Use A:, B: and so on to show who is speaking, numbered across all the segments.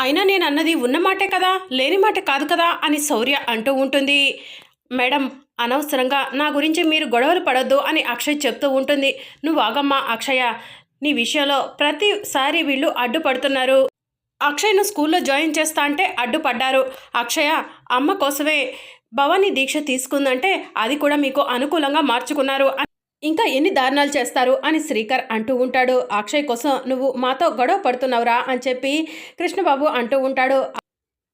A: అయినా నేను అన్నది ఉన్న మాటే కదా లేని మాట కాదు కదా అని శౌర్య అంటూ ఉంటుంది. మేడం అనవసరంగా నా గురించి మీరు గొడవలు పడొద్దు అని అక్షయ్ చెప్తూ ఉంటుంది. నువ్వు ఆగమ్మా అక్షయ నీ విషయంలో ప్రతిసారి వీళ్ళు అడ్డుపడుతున్నారు. అక్షయ్ను స్కూల్లో జాయిన్ చేస్తా అంటే అడ్డుపడ్డారు. అక్షయ అమ్మ కోసమే భవానీ దీక్ష తీసుకుందంటే అది కూడా మీకు అనుకూలంగా మార్చుకున్నారు ఇంకా ఎన్ని దారుణాలు చేస్తారు అని శ్రీకర్ అంటూ ఉంటాడు. అక్షయ్ కోసం నువ్వు మాతో గొడవ పడుతున్నావురా అని చెప్పి కృష్ణబాబు అంటూ ఉంటాడు.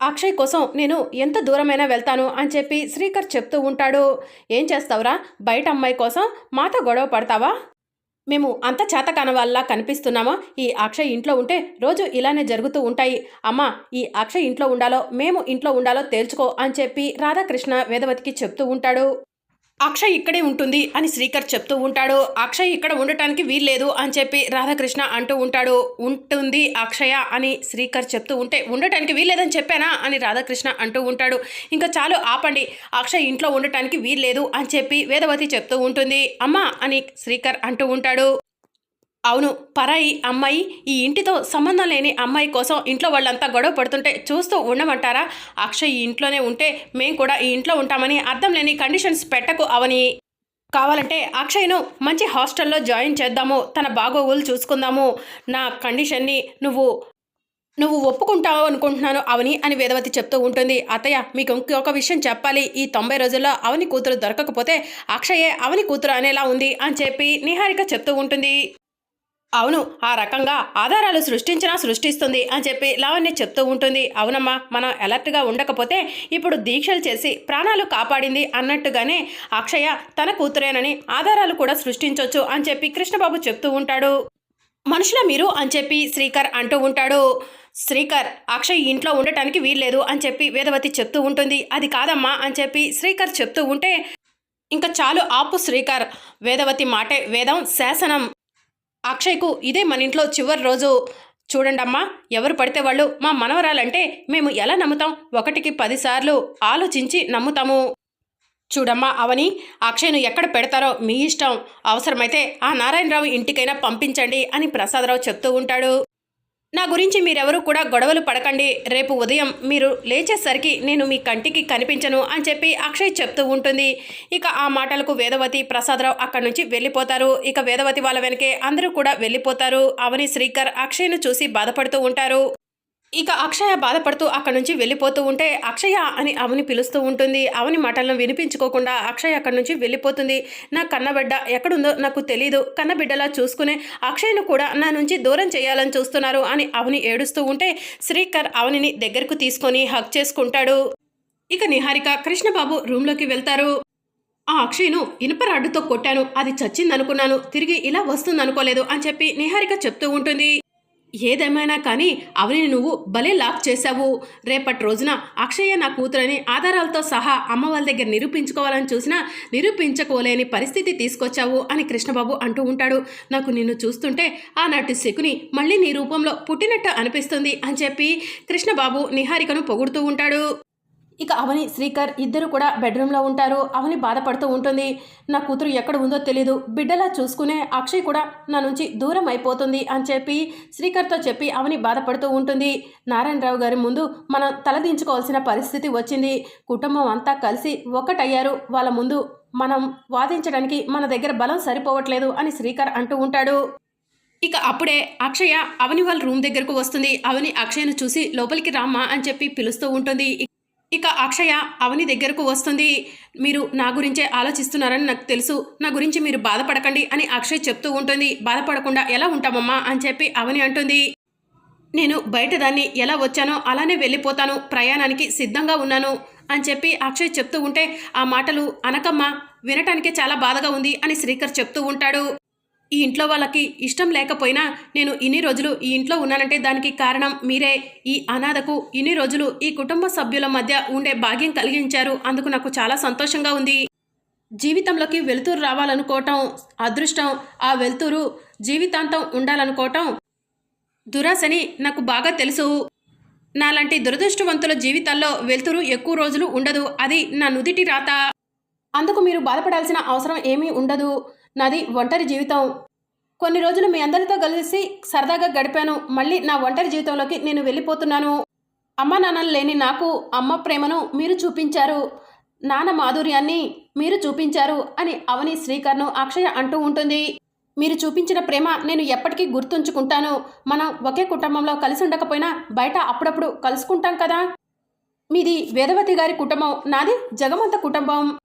A: అక్షయ్ కోసం నేను ఎంత దూరమైనా వెళ్తాను అని చెప్పి శ్రీకర్ చెప్తూ ఉంటాడు. ఏం చేస్తావురా? బయట అమ్మాయి కోసం మాతో గొడవ పడతావా? మేము అంత చేతకాన వల్ల కనిపిస్తున్నామా? ఈ అక్షయ్ ఇంట్లో ఉంటే రోజు ఇలానే జరుగుతూ ఉంటాయి. అమ్మా ఈ అక్షయ్ ఇంట్లో ఉండాలో మేము ఇంట్లో ఉండాలో తేల్చుకో అని చెప్పి రాధాకృష్ణ వేదవతికి చెప్తూ ఉంటాడు. అక్షయ్ ఇక్కడే ఉంటుంది అని శ్రీకర్ చెప్తూ ఉంటాడు. అక్షయ్ ఇక్కడ ఉండటానికి వీల్లేదు అని చెప్పి రాధాకృష్ణ అంటూ ఉంటాడు. ఉంటుంది అక్షయ అని శ్రీకర్ చెప్తూ ఉంటే ఉండటానికి వీల్లేదని చెప్పానా అని రాధాకృష్ణ అంటూ ఉంటాడు. ఇంకా చాలు ఆపండి. అక్షయ్ ఇంట్లో ఉండటానికి వీల్లేదు అని చెప్పి వేదవతి చెప్తూ ఉంటుంది. అమ్మా అని శ్రీకర్ అంటూ ఉంటాడు. అవును పరాయి అమ్మాయి ఈ ఇంటితో సంబంధం లేని అమ్మాయి కోసం ఇంట్లో వాళ్ళంతా గొడవ పడుతుంటే చూస్తూ ఉండమంటారా? అక్షయ్ ఈ ఇంట్లోనే ఉంటే మేము కూడా ఈ ఇంట్లో ఉంటామని అర్థం లేని కండిషన్స్ పెట్టకు అవని. కావాలంటే అక్షయ్ను మంచి హాస్టల్లో జాయిన్ చేద్దాము తన బాగోగులు చూసుకుందాము. నా కండిషన్ని నువ్వు నువ్వు ఒప్పుకుంటావు అనుకుంటున్నాను అవని అని వేదవతి చెప్తూ ఉంటుంది. అత్తయ్య మీకు ఇంకొక విషయం చెప్పాలి. ఈ తొంభై రోజుల్లో అవని కూతురు దొరకకపోతే అక్షయే అవని కూతురు అనేలా ఉంది అని చెప్పి నిహారిక చెప్తూ ఉంటుంది. అవును ఆ రకంగా ఆధారాలు సృష్టించినా సృష్టిస్తుంది అని చెప్పి లావణ్య చెప్తూ ఉంటుంది. అవునమ్మా మనం అలర్ట్గా ఉండకపోతే ఇప్పుడు దీక్షలు చేసి ప్రాణాలు కాపాడింది అన్నట్టుగానే అక్షయ తన కూతురేనని ఆధారాలు కూడా సృష్టించవచ్చు అని చెప్పి కృష్ణబాబు చెప్తూ ఉంటాడు. మనుషుల మీరు అని చెప్పి శ్రీకర్ అంటూ ఉంటాడు. శ్రీకర్ అక్షయ్ ఇంట్లో ఉండటానికి వీల్లేదు అని చెప్పి వేదవతి చెప్తూ ఉంటుంది. అది కాదమ్మా అని చెప్పి శ్రీకర్ చెప్తూ ఉంటే ఇంకా చాలు ఆపు శ్రీకర్. వేదవతి మాటే వేదం శాసనం. అక్షయ్కు ఇదే మన ఇంట్లో చివరి రోజు. చూడండమ్మా ఎవరు పడితే వాళ్ళు మా మనవరాలంటే మేము ఎలా నమ్ముతాం? ఒకటికి పదిసార్లు ఆలోచించి నమ్ముతాము. చూడమ్మా అవని అక్షయ్ను ఎక్కడ పెడతారో మీ ఇష్టం. అవసరమైతే ఆ నారాయణరావు ఇంటికైనా పంపించండి అని ప్రసాదరావు చెప్తూ ఉంటాడు. నా గురించి మీరెవరూ కూడా గొడవలు పడకండి. రేపు ఉదయం మీరు లేచేసరికి నేను మీ కంటికి కనిపించను అని చెప్పి అక్షయ్ చెప్తూ ఉంటుంది. ఇక ఆ మాటలకు వేదవతి ప్రసాదరావు అక్కడి నుంచి వెళ్ళిపోతారు. ఇక వేదవతి వాళ్ళ వెనకే అందరూ కూడా వెళ్ళిపోతారు. అవని శ్రీకర్ అక్షయ్ను చూసి బాధపడుతూ ఉంటారు. ఇక అక్షయ బాధపడుతూ అక్కడి నుంచి వెళ్ళిపోతూ ఉంటే అక్షయ అని అవని పిలుస్తూ ఉంటుంది. అవని మాటలను వినిపించుకోకుండా అక్షయ అక్కడి నుంచి వెళ్ళిపోతుంది. నా కన్నబిడ్డ ఎక్కడుందో నాకు తెలీదు. కన్నబిడ్డలా చూసుకునే అక్షయ్ను కూడా నా నుంచి దూరం చేయాలని చూస్తున్నారు అని అవని ఏడుస్తూ ఉంటే శ్రీకర్ అవనిని దగ్గరకు తీసుకొని హక్ చేసుకుంటాడు. ఇక నిహారిక కృష్ణబాబు రూమ్లోకి వెళ్తారు. ఆ అక్షయ్ను ఇనుప రాడ్డుతో కొట్టాను. అది చచ్చిందనుకున్నాను. తిరిగి ఇలా వస్తుందనుకోలేదు అని చెప్పి నిహారిక చెప్తూ ఉంటుంది. ఏదేమైనా కానీ అవని నువ్వు భలే లాక్ చేశావు. రేపటి రోజున అక్షయ్య నా కూతురని ఆధారాలతో సహా అమ్మ వాళ్ళ దగ్గర నిరూపించుకోవాలని చూసినా నిరూపించుకోలేని పరిస్థితి తీసుకొచ్చావు అని కృష్ణబాబు అంటూ ఉంటాడు. నాకు నిన్ను చూస్తుంటే ఆనాటి శకుని మళ్ళీ నీ రూపంలో పుట్టినట్టు అనిపిస్తుంది అని చెప్పి కృష్ణబాబు నిహారికను పొగుడుతూ ఉంటాడు. ఇక అవని శ్రీకర్ ఇద్దరు కూడా బెడ్రూమ్లో ఉంటారు. అవని బాధపడుతూ ఉంటుంది. నా కూతురు ఎక్కడ ఉందో తెలీదు. బిడ్డలా చూసుకునే అక్షయ్ కూడా నా నుంచి దూరం అయిపోతుంది అని చెప్పి శ్రీకర్తో చెప్పి అవని బాధపడుతూ ఉంటుంది. నారాయణరావు గారి ముందు మనం తలదించుకోవాల్సిన పరిస్థితి వచ్చింది. కుటుంబం అంతా కలిసి ఒక్కటయ్యారు. వాళ్ళ ముందు మనం వాదించడానికి మన దగ్గర బలం సరిపోవట్లేదు అని శ్రీకర్ అంటూ ఉంటాడు. ఇక అప్పుడే అక్షయ అవని వాళ్ళ రూమ్ దగ్గరకు వస్తుంది. అవని అక్షయను చూసి లోపలికి రామ్మా అని చెప్పి పిలుస్తూ ఉంటుంది. ఇక అక్షయ అవని దగ్గరకు వస్తుంది. మీరు నా గురించే ఆలోచిస్తున్నారని నాకు తెలుసు. నా గురించి మీరు బాధపడకండి అని అక్షయ్ చెప్తూ ఉంటుంది. బాధపడకుండా ఎలా ఉంటామమ్మా అని చెప్పి అవని అంటుంది. నేను బయట దాన్ని ఎలా వచ్చానో అలానే వెళ్ళిపోతాను. ప్రయాణానికి సిద్ధంగా ఉన్నాను అని చెప్పి అక్షయ్ చెప్తూ ఉంటే ఆ మాటలు అనకమ్మ వినటానికే చాలా బాధగా ఉంది అని శ్రీకర్ చెప్తూ ఉంటాడు. ఈ ఇంట్లో వాళ్ళకి ఇష్టం లేకపోయినా నేను ఇన్ని రోజులు ఈ ఇంట్లో ఉన్నానంటే దానికి కారణం మీరే. ఈ అనాథకు ఇన్ని రోజులు ఈ కుటుంబ సభ్యుల మధ్య ఉండే భాగ్యం కలిగించారు. అందుకు నాకు చాలా సంతోషంగా ఉంది. జీవితంలోకి వెలుతురు రావాలనుకోవటం అదృష్టం. ఆ వెలుతురు జీవితాంతం ఉండాలనుకోవటం దురాశని నాకు బాగా తెలుసు. నాలాంటి దురదృష్టవంతుల జీవితాల్లో వెలుతురు ఎక్కువ రోజులు ఉండదు. అది నా నుదిటి రాత. అందుకు మీరు బాధపడాల్సిన అవసరం ఏమీ ఉండదు. నాది ఒంటరి జీవితం. కొన్ని రోజులు మీ అందరితో కలిసి సరదాగా గడిపాను. మళ్ళీ నా ఒంటరి జీవితంలోకి నేను వెళ్ళిపోతున్నాను. అమ్మ నాన్నలు లేని నాకు అమ్మ ప్రేమను మీరు చూపించారు. నాన్న మాధుర్యాన్ని మీరు చూపించారు అని అవని శ్రీకర్ను అక్షయ అంటూ ఉంటుంది. మీరు చూపించిన ప్రేమ నేను ఎప్పటికీ గుర్తుంచుకుంటాను. మనం ఒకే కుటుంబంలో కలిసి ఉండకపోయినా బయట అప్పుడప్పుడు కలుసుకుంటాం కదా? మీది వేదవతి గారి కుటుంబం నాది జగమంత కుటుంబం.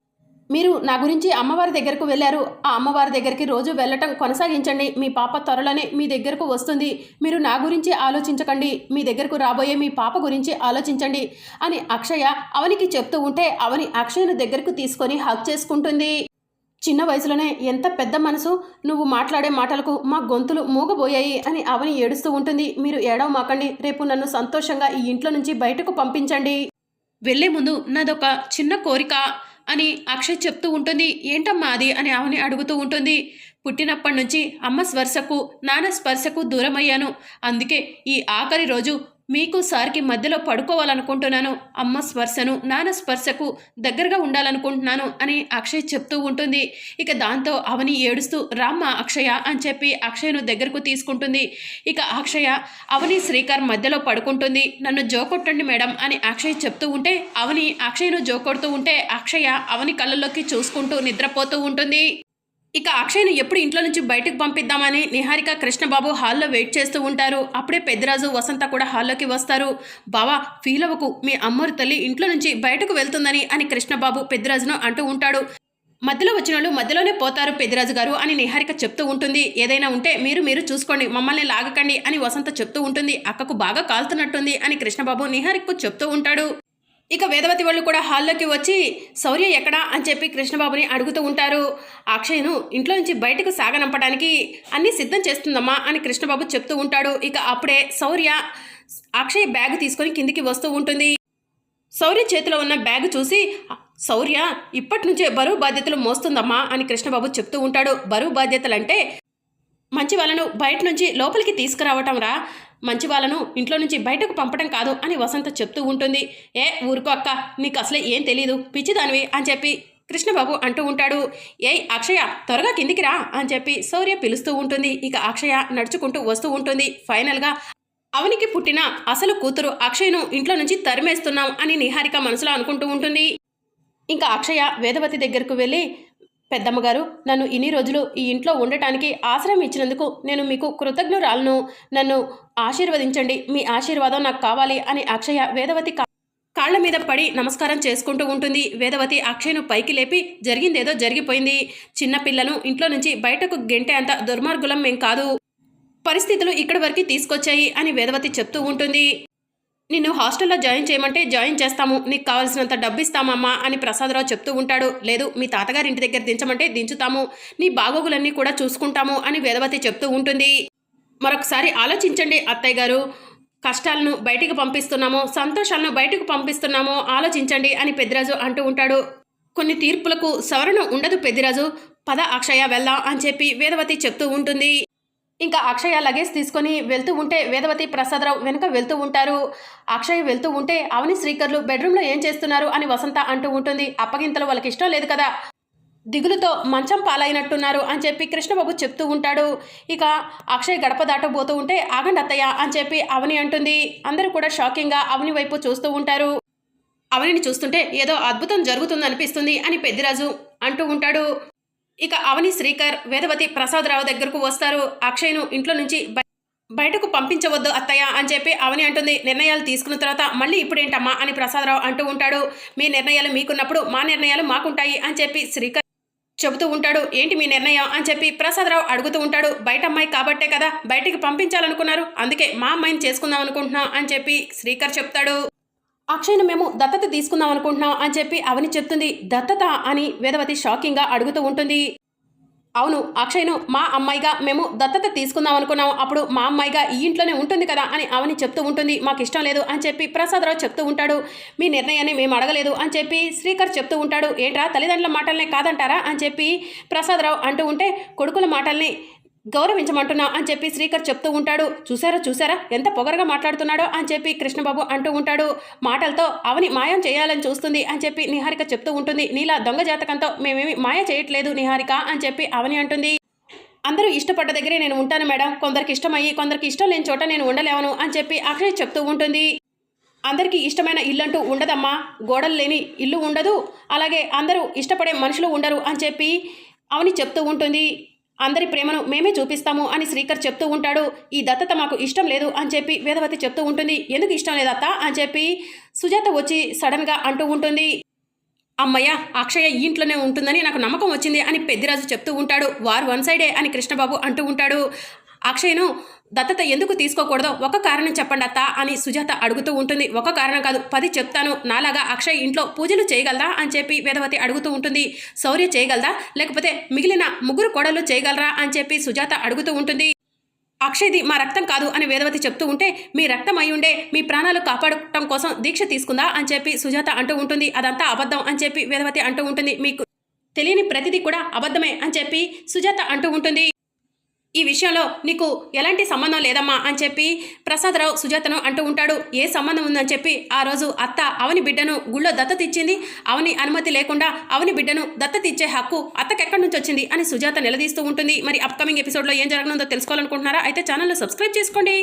A: మీరు నా గురించి అమ్మవారి దగ్గరకు వెళ్ళారు. ఆ అమ్మవారి దగ్గరికి రోజు వెళ్ళటం కొనసాగించండి. మీ పాప త్వరలోనే మీ దగ్గరకు వస్తుంది. మీరు నా గురించి ఆలోచించకండి. మీ దగ్గరకు రాబోయే మీ పాప గురించి ఆలోచించండి అని అక్షయ అవనికి చెప్తూ ఉంటే అవని అక్షయను దగ్గరకు తీసుకొని హక్ చేసుకుంటుంది. చిన్న వయసులోనే ఎంత పెద్ద మనసు. నువ్వు మాట్లాడే మాటలకు మా గొంతులు మూగబోయాయి అని అవని ఏడుస్తూ ఉంటుంది. మీరు ఏడవ మాకండి రేపు నన్ను సంతోషంగా ఈ ఇంట్లో నుంచి బయటకు పంపించండి. వెళ్ళే ముందు నాదొక చిన్న కోరిక. అని అక్షయ్ చెప్తూ ఉంటుంది. ఏంటమ్మా అది? అని ఆమెని అడుగుతూ ఉంటుంది. పుట్టినప్పటి నుంచి అమ్మ స్పర్శకు నాన్న స్పర్శకు దూరమయ్యాను. అందుకే ఈ ఆఖరి రోజు మీకు సార్కి మధ్యలో పడుకోవాలనుకుంటున్నాను అమ్మ స్పర్శను నాన్న స్పర్శకు దగ్గరగా ఉండాలనుకుంటున్నాను అని అక్షయ్ చెప్తూ ఉంటుంది. ఇక దాంతో అవని ఏడుస్తూ రామ్మ అక్షయ అని చెప్పి అక్షయ్ను దగ్గరకు తీసుకుంటుంది. ఇక అక్షయ అవని శ్రీకర్ మధ్యలో పడుకుంటుంది. నన్ను జోకొట్టండి మేడం అని అక్షయ్ చెప్తూ ఉంటే అవని అక్షయ్ను జోకొడుతూ ఉంటే అక్షయ అవని కళ్ళల్లోకి చూసుకుంటూ నిద్రపోతూ ఉంటుంది. ఇక అక్షయ్ను ఎప్పుడు ఇంట్లో నుంచి బయటకు పంపిద్దామని నిహారిక కృష్ణబాబు హాల్లో వెయిట్ చేస్తూ ఉంటారు. అప్పుడే పెద్దరాజు వసంత కూడా హాల్లోకి వస్తారు. బావా ఫీల్ అవ్వకు. మీ అమ్మరు తల్లి ఇంట్లో నుంచి బయటకు వెళ్తుందని అని కృష్ణబాబు పెద్దరాజును అంటూ ఉంటాడు. మధ్యలో వచ్చిన వాళ్ళు మధ్యలోనే పోతారు పెద్దరాజు గారు అని నిహారిక చెప్తూ ఉంటుంది. ఏదైనా ఉంటే మీరు మీరు చూసుకోండి మమ్మల్ని లాగకండి అని వసంత చెప్తూ ఉంటుంది. అక్కకు బాగా కాలుతున్నట్టుంది అని కృష్ణబాబు నిహారికకు చెప్తూ ఉంటాడు. ఇక వేదవతి వాళ్ళు కూడా హాల్లోకి వచ్చి శౌర్య ఎక్కడా? అని చెప్పి కృష్ణబాబుని అడుగుతూ ఉంటారు. అక్షయ్ను ఇంట్లో నుంచి బయటకు సాగనంపడానికి అన్నీ సిద్ధం చేస్తుందమ్మా అని కృష్ణబాబు చెప్తూ ఉంటాడు. ఇక అప్పుడే శౌర్య అక్షయ్ బ్యాగ్ తీసుకొని కిందికి వస్తూ ఉంటుంది. శౌర్య చేతిలో ఉన్న బ్యాగ్ చూసి శౌర్య ఇప్పటి నుంచే బరువు బాధ్యతలు మోస్తుందమ్మా అని కృష్ణబాబు చెప్తూ ఉంటాడు. బరువు బాధ్యతలు అంటే మంచి వాళ్ళను బయట నుంచి లోపలికి తీసుకురావటం రా. మంచి వాళ్ళను ఇంట్లో నుంచి బయటకు పంపడం కాదు అని వసంత చెప్తూ ఉంటుంది. ఏ ఊరుకో అక్క నీకు అసలే ఏం తెలియదు పిచ్చిదానివి అని చెప్పి కృష్ణబాబు అంటూ ఉంటాడు. ఏయ్ అక్షయ త్వరగా కిందికి రా అని చెప్పి శౌర్య పిలుస్తూ ఉంటుంది. ఇక అక్షయ నడుచుకుంటూ వస్తూ ఉంటుంది. ఫైనల్గా అవనికి పుట్టిన అసలు కూతురు అక్షయ్ను ఇంట్లో నుంచి తరిమేస్తున్నాం అని నిహారిక మనసులో అనుకుంటూ ఉంటుంది. ఇంకా అక్షయ వేదవతి దగ్గరకు వెళ్ళి పెద్దమ్మగారు నన్ను ఇన్ని రోజులు ఈ ఇంట్లో ఉండటానికి ఆశ్రయం ఇచ్చినందుకు నేను మీకు కృతజ్ఞురాలను. నన్ను ఆశీర్వదించండి. మీ ఆశీర్వాదం నాకు కావాలి అని అక్షయ వేదవతి కాళ్ళ కాళ్ళ మీద పడి నమస్కారం చేసుకుంటూ ఉంటుంది. వేదవతి అక్షయ్ను పైకి లేపి జరిగిందేదో జరిగిపోయింది. చిన్నపిల్లను ఇంట్లో నుంచి బయటకు గెంటే అంత దుర్మార్గులం మేం కాదు. పరిస్థితులు ఇక్కడి వరకు తీసుకొచ్చాయి అని వేదవతి చెప్తూ ఉంటుంది. నిన్ను హాస్టల్లో జాయిన్ చేయమంటే జాయిన్ చేస్తాము. నీకు కావాల్సినంత డబ్బు ఇస్తామమ్మా అని ప్రసాదరావు చెప్తూ ఉంటాడు. లేదు మీ తాతగారి ఇంటి దగ్గర దించమంటే దించుతాము. నీ బాగోగులన్నీ కూడా చూసుకుంటాము అని వేదవతి చెప్తూ ఉంటుంది. మరొకసారి ఆలోచించండి అత్తయ్య గారు. కష్టాలను బయటికి పంపిస్తున్నామో సంతోషాలను బయటకు పంపిస్తున్నామో ఆలోచించండి అని పెద్దిరాజు అంటూ ఉంటాడు. కొన్ని తీర్పులకు సవరణ ఉండదు పెద్దిరాజు. పద అక్షయ వెళ్దాం అని చెప్పి వేదవతి చెప్తూ ఉంటుంది. ఇంకా అక్షయ లగేజ్ తీసుకొని వెళ్తూ ఉంటే వేదవతి ప్రసాదరావు వెనుక వెళ్తూ ఉంటారు. అక్షయ్ వెళ్తూ ఉంటే అవని శ్రీకర్లు బెడ్రూమ్లో ఏం చేస్తున్నారు అని వసంత అంటూ ఉంటుంది. అప్పగింతలు వాళ్ళకి ఇష్టం లేదు కదా. దిగులుతో మంచం పాలైనట్టున్నారు అని చెప్పి కృష్ణబాబు చెప్తూ ఉంటాడు. ఇక అక్షయ్ గడప దాటబోతూ ఉంటే ఆగండి అత్తయ్య అని చెప్పి అవని అంటుంది. అందరూ కూడా షాకింగ్గా అవని వైపు చూస్తూ ఉంటారు. అవనిని చూస్తుంటే ఏదో అద్భుతం జరుగుతుందనిపిస్తుంది అని పెద్దిరాజు అంటూ ఉంటాడు. ఇక అవని శ్రీకర్ వేదవతి ప్రసాదరావు దగ్గరకు వస్తారు. అక్షయ్ను ఇంట్లో నుంచి బయటకు పంపించవద్దు అత్తయ్య అని చెప్పి అవని అంటుంది. నిర్ణయాలు తీసుకున్న తర్వాత మళ్ళీ ఇప్పుడేంటమ్మా అని ప్రసాదరావు అంటూ ఉంటాడు. మీ నిర్ణయాలు మీకున్నప్పుడు మా నిర్ణయాలు మాకుంటాయి అని చెప్పి శ్రీకర్ చెబుతూ ఉంటాడు. ఏంటి మీ నిర్ణయం అని చెప్పి ప్రసాదరావు అడుగుతూ ఉంటాడు. బయట అమ్మాయి కాబట్టే కదా బయటికి పంపించాలనుకున్నారు. అందుకే మా అమ్మాయిని చేసుకుందాం అనుకుంటున్నాం అని చెప్పి శ్రీకర్ చెప్తాడు. అక్షయ్ను మేము దత్తత తీసుకుందాం అనుకుంటున్నాం అని చెప్పి అవని చెప్తుంది. దత్తత అని వేదవతి షాకింగ్గా అడుగుతూ ఉంటుంది. అవును అక్షయ్ను మా అమ్మాయిగా మేము దత్తత తీసుకుందాం అనుకున్నాం. అప్పుడు మా అమ్మాయిగా ఈ ఇంట్లోనే ఉంటుంది కదా అని అవని చెప్తూ ఉంటుంది. మాకు ఇష్టం లేదు అని చెప్పి ప్రసాదరావు చెప్తూ ఉంటాడు. మీ నిర్ణయాన్ని మేము అడగలేదు అని చెప్పి శ్రీకర్ చెప్తూ ఉంటాడు. ఏంట్రా తల్లిదండ్రుల మాటలనే కాదంటారా అని చెప్పి ప్రసాదరావు అంటూ ఉంటే కొడుకుల మాటల్ని గౌరవించమంటున్నా అని చెప్పి శ్రీకర్ చెప్తూ ఉంటాడు. చూసారా చూసారా ఎంత పొగరగా మాట్లాడుతున్నాడో అని చెప్పి కృష్ణబాబు అంటూ ఉంటాడు. మాటలతో అవని మాయం చేయాలని చూస్తుంది అని చెప్పి నిహారిక చెప్తూ ఉంటుంది. నీలా దొంగ జాతకంతో మేమేమి మాయ చేయట్లేదు నిహారిక అని చెప్పి అవని అంటుంది. అందరూ ఇష్టపడ్డ దగ్గరే నేను ఉంటాను మేడం. కొందరికి ఇష్టమయ్యి కొందరికి ఇష్టం లేని చోట నేను ఉండలేవను అని చెప్పి అక్షయ్ చెప్తూ ఉంటుంది. అందరికీ ఇష్టమైన ఇల్లు అంటూ ఉండదమ్మా. గోడలు లేని ఇల్లు ఉండదు. అలాగే అందరూ ఇష్టపడే మనుషులు ఉండరు అని చెప్పి అవని చెప్తూ ఉంటుంది. అందరి ప్రేమను మేమే చూపిస్తాము అని శ్రీకర్ చెప్తూ ఉంటాడు. ఈ దత్తత మాకు ఇష్టం లేదు అని చెప్పి వేదవతి చెప్తూ ఉంటుంది. ఎందుకు ఇష్టం లేదత్త అని చెప్పి సుజాత వచ్చి సడన్గా అంటూ ఉంటుంది. అమ్మయ్య అక్షయ ఈ ఇంట్లోనే ఉంటుందని నాకు నమ్మకం వచ్చింది అని పెద్దిరాజు చెప్తూ ఉంటాడు. వారు వన్ సైడే అని కృష్ణబాబు అంటూ ఉంటాడు. అక్షయ్ను దత్తత ఎందుకు తీసుకోకూడదో ఒక కారణం చెప్పండి అత్త అని సుజాత అడుగుతూ ఉంటుంది. ఒక కారణం కాదు పది చెప్తాను. నాలాగా అక్షయ్ ఇంట్లో పూజలు చేయగలదా అని చెప్పి వేదవతి అడుగుతూ ఉంటుంది. శౌర్య చేయగలదా? లేకపోతే మిగిలిన ముగ్గురు కోడళ్ళు చేయగలరా అని చెప్పి సుజాత అడుగుతూ ఉంటుంది. అక్షయ్ది మా రక్తం కాదు అని వేదవతి చెప్తూ ఉంటే మీ రక్తం అయి ఉండే మీ ప్రాణాలు కాపాడటం కోసం దీక్ష తీసుకుందా అని చెప్పి సుజాత అంటూ ఉంటుంది. అదంతా అబద్ధం అని చెప్పి వేదవతి అంటూ ఉంటుంది. మీకు తెలియని ప్రతిదీ కూడా అబద్ధమే అని చెప్పి సుజాత అంటూ ఉంటుంది. ఈ విషయంలో నీకు ఎలాంటి సంబంధం లేదమ్మా అని చెప్పి ప్రసాదరావు సుజాతను అంటూ ఉంటాడు. ఏ సంబంధం ఉందని చెప్పి ఆ రోజు అత్త అవని బిడ్డను గుళ్ళో దత్తత ఇచ్చింది అవని అనుమతి లేకుండా అవని బిడ్డను దత్తత ఇచ్చే హక్కు అత్తకెక్కడి నుంచి వచ్చింది అని సుజాత నిలదీస్తూ ఉంటుంది. మరి అప్కమింగ్ ఎపిసోడ్లో ఏం జరగనుందో తెలుసుకోవాలనుకుంటున్నారా? అయితే ఛానల్లో సబ్స్క్రైబ్ చేసుకోండి.